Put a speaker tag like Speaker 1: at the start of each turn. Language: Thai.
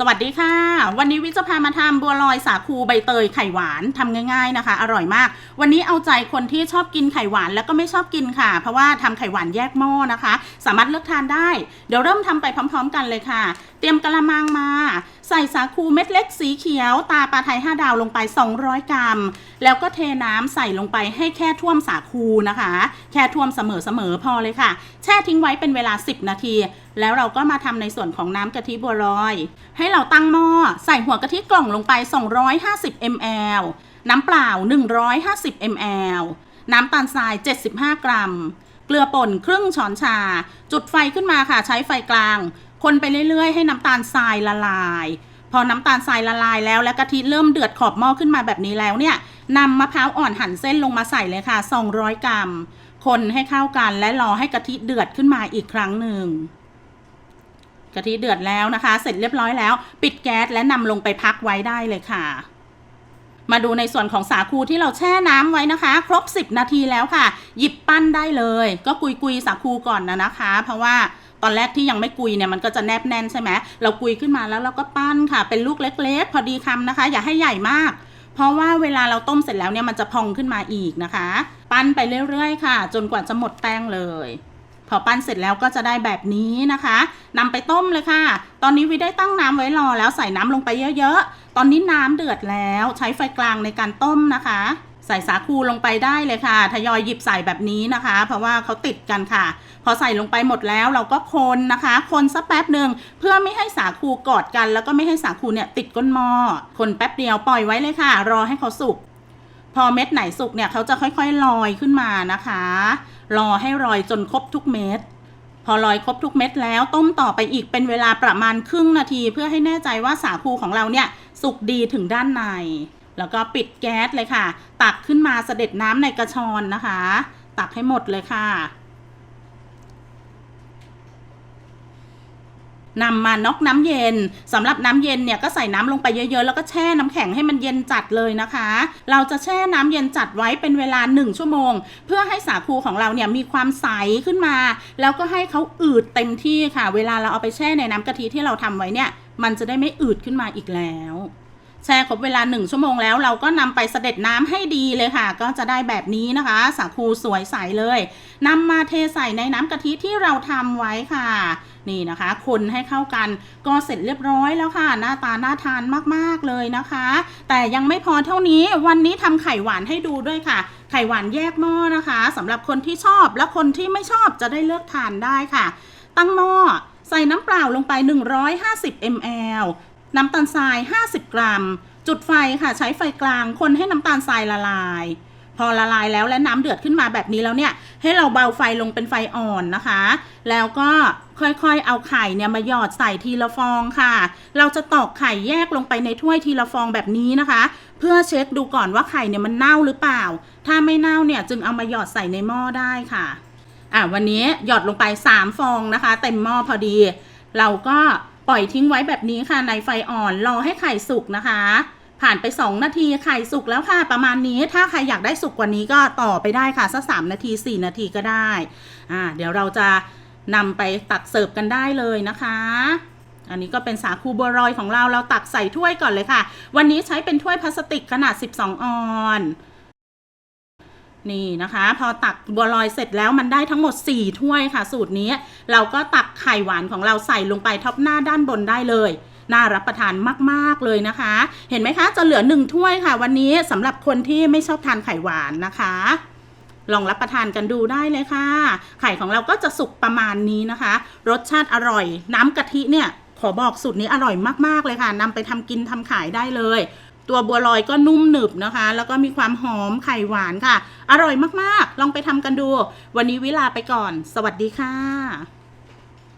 Speaker 1: สวัสดีค่ะ วันนี้วิจะพามาทำบัวลอยสาคูใบเตยไข่หวานทำง่ายๆนะคะ อร่อยมาก วันนี้เอาใจคนที่ชอบกินไข่หวานแล้วก็ไม่ชอบกินค่ะ เพราะว่าทำไข่หวานแยกหม้อนะคะ สามารถเลือกทานได้ เดี๋ยวเริ่มทำไปพร้อม ๆ กันเลยค่ะ เตรียมกระมังมา ใส่สาคูเม็ดเล็กสีเขียว ตาปลาไทย 5 ดาวลงไป 200 กรัม แล้วก็เทน้ำใส่ลงไปให้แค่ท่วมสาคูนะคะ แค่ท่วมเสมอๆพอเลยค่ะ แช่ทิ้งไว้เป็นเวลา 10 นาที แล้วเราก็มาทำในส่วนของน้ำกะทิบัวลอย ให้เราตั้งหม้อใส่หัวกะทิกล่องลงไป 250 ml น้ำเปล่า 150 ml น้ำตาลทราย 75 กรัม เกลือป่นครึ่งช้อนชา จุดไฟขึ้นมาค่ะใช้ไฟกลาง คนไปเรื่อยๆ ให้น้ำตาลทรายละลาย พอน้ำตาลทรายละลายแล้วและกะทิเริ่มเดือดขอบหม้อขึ้นมาแบบนี้แล้วเนี่ยนำมะพร้าวอ่อนหั่นเส้นลงมาใส่เลยค่ะ 200 กรัม คนให้เข้ากันและรอให้กะทิเดือดขึ้นมาอีกครั้งหนึ่ง กะทิเดือดแล้วนะคะ เสร็จเรียบร้อยแล้ว ปิดแก๊สและนำลงไปพักไว้ได้เลยค่ะ มาดูในส่วนของสาคูที่เราแช่น้ำไว้นะคะ ครบ 10 นาทีแล้วค่ะ หยิบปั้นได้เลย ก็กุยกุยสาคูก่อนนะนะคะ เพราะว่าตอนแรกที่ยังไม่กุยเนี่ยมันก็จะแนบแน่นใช่ไหมเรากุยขึ้นมาแล้วเราก็ปั้นค่ะ เป็นลูกเล็ก ๆ พอดีคำนะคะ อย่าให้ใหญ่มากเพราะว่าเวลาเราต้มเสร็จแล้วเนี่ยมันจะพองขึ้นมาอีกนะคะ ปั้นไปเรื่อยๆ ค่ะ จนกว่าจะหมดแป้งเลย พอปั้นเสร็จแล้วก็จะได้แบบนี้นะคะนำไปต้มเลยค่ะ ตอนนี้วิได้ตั้งน้ำไว้รอแล้วใส่น้ำลงไปเยอะๆ ตอนนี้น้ำเดือดแล้วใช้ไฟกลางในการต้มนะคะ ใส่สาคูลงไปได้เลยค่ะ ทยอยหยิบใส่แบบนี้นะคะ เพราะว่าเขาติดกันค่ะ พอใส่ลงไปหมดแล้วเราก็คนนะคะ คนสักแป๊บหนึ่งเพื่อไม่ให้สาคูกอดกัน แล้วก็ไม่ให้สาคูเนี่ยติดก้นหม้อคนแป๊บเดียวปล่อยไว้เลยค่ะ รอให้เขาสุก พอเม็ดไหนสุกเนี่ยเขาจะค่อยๆลอยขึ้นมานะคะ รอให้ลอยจนครบทุกเม็ดพอลอยครบทุกเม็ดแล้วต้มต่อไปอีกเป็นเวลาประมาณครึ่งนาที เพื่อให้แน่ใจว่าสาคูของเราเนี่ยสุกดีถึงด้านใน แล้วก็ปิดแก๊สเลยค่ะ ตักขึ้นมาเสด็จน้ำในกระชอนนะคะ ตักให้หมดเลยค่ะ นำมาน็อกน้ำเย็นสำหรับน้ำเย็นเนี่ยก็ใส่น้ำลงไปเยอะๆ แล้วก็แช่น้ำแข็งให้มันเย็นจัดเลยนะคะ เราจะแช่น้ำเย็นจัดไว้เป็นเวลา 1 ชั่วโมง เพื่อให้สาคูของเราเนี่ยมีความใสขึ้นมา แล้วก็ให้เขาอืดเต็มที่ค่ะ เวลาเราเอาไปแช่ในน้ำกะทิที่เราทำไว้เนี่ยมันจะได้ไม่อืดขึ้นมาอีกแล้ว แช่ครบเวลา 1 ชั่วโมงแล้วเราก็นำไปเสด็จน้ำให้ดีเลยค่ะ ก็จะได้แบบนี้นะคะ สาคูสวยใสเลยนำมาเทใส่ในน้ำกะทิที่เราทำไว้ค่ะ นี่นะคะ คนให้เข้ากันก็เสร็จเรียบร้อยแล้วค่ะ หน้าตาน่าทานมากๆเลยนะคะ แต่ยังไม่พอเท่านี้วันนี้ทำไข่หวานให้ดูด้วยค่ะไข่หวานแยกหม้อนะคะสำหรับคนที่ชอบและคนที่ไม่ชอบจะได้เลือกทานได้ค่ะ ตั้งหม้อใส่น้ำเปล่าลงไป 150 ml น้ำตาลทราย 50 กรัม จุดไฟค่ะใช้ไฟกลาง คนให้น้ำตาลทรายละลาย พอละลายแล้วและน้ำเดือดขึ้นมาแบบนี้แล้วเนี่ย ให้เราเบาไฟลงเป็นไฟอ่อนนะคะ แล้วก็ค่อยๆ เอาไข่เนี่ยมาหยอดใส่ทีละฟองค่ะ เราจะตอกไข่แยกลงไปในถ้วยทีละฟองแบบนี้นะคะ เพื่อเช็คดูก่อนว่าไข่เนี่ยมันเน่าหรือเปล่า ถ้าไม่เน่าเนี่ยจึงเอามาหยอดใส่ในหม้อได้ค่ะอะวันนี้หยอดลงไป 3 ฟองนะคะ เต็มหม้อพอดี เราก็ ปล่อยทิ้งไว้แบบนี้ค่ะในไฟอ่อนรอให้ไข่สุกนะคะ ผ่านไป 2 นาทีไข่สุกแล้วค่ะ ประมาณนี้ถ้าใครอยากได้สุกกว่านี้ก็ต่อไปได้ค่ะสักสามนาที 4 นาทีก็ได้อ่าเดี๋ยวเราจะนำไปตักเสิร์ฟกันได้เลยนะคะอันนี้ก็เป็นสาคูบัวลอยของเราเราตักใส่ถ้วยก่อนเลยค่ะ วันนี้ใช้เป็นถ้วยพลาสติกขนาด 12 ออน นี่นะคะ พอตักบัวลอยเสร็จแล้วมันได้ทั้งหมด 4 ถ้วยค่ะ สูตรนี้ เราก็ตักไข่หวานของเราใส่ลงไปท็อปหน้าด้านบนได้เลยน่ารับประทานมาก ๆ เลยนะคะ เห็นไหมคะ จะเหลือ1ถ้วยค่ะ วันนี้สำหรับคนที่ไม่ชอบทานไข่หวานนะคะ ลองรับประทานกันดูได้เลยค่ะ ไข่ของเราก็จะสุกประมาณนี้นะคะ รสชาติอร่อย น้ำกะทิเนี่ย ขอบอกสูตรนี้อร่อยมาก ๆ เลยค่ะนำไปทำกินทำขายได้เลย ตัวบัวลอยก็นุ่มหนึบนะคะ แล้วก็มีความหอมไข่หวานค่ะ อร่อยมากๆ ลองไปทำกันดู วันนี้วิลาไปก่อน สวัสดีค่ะ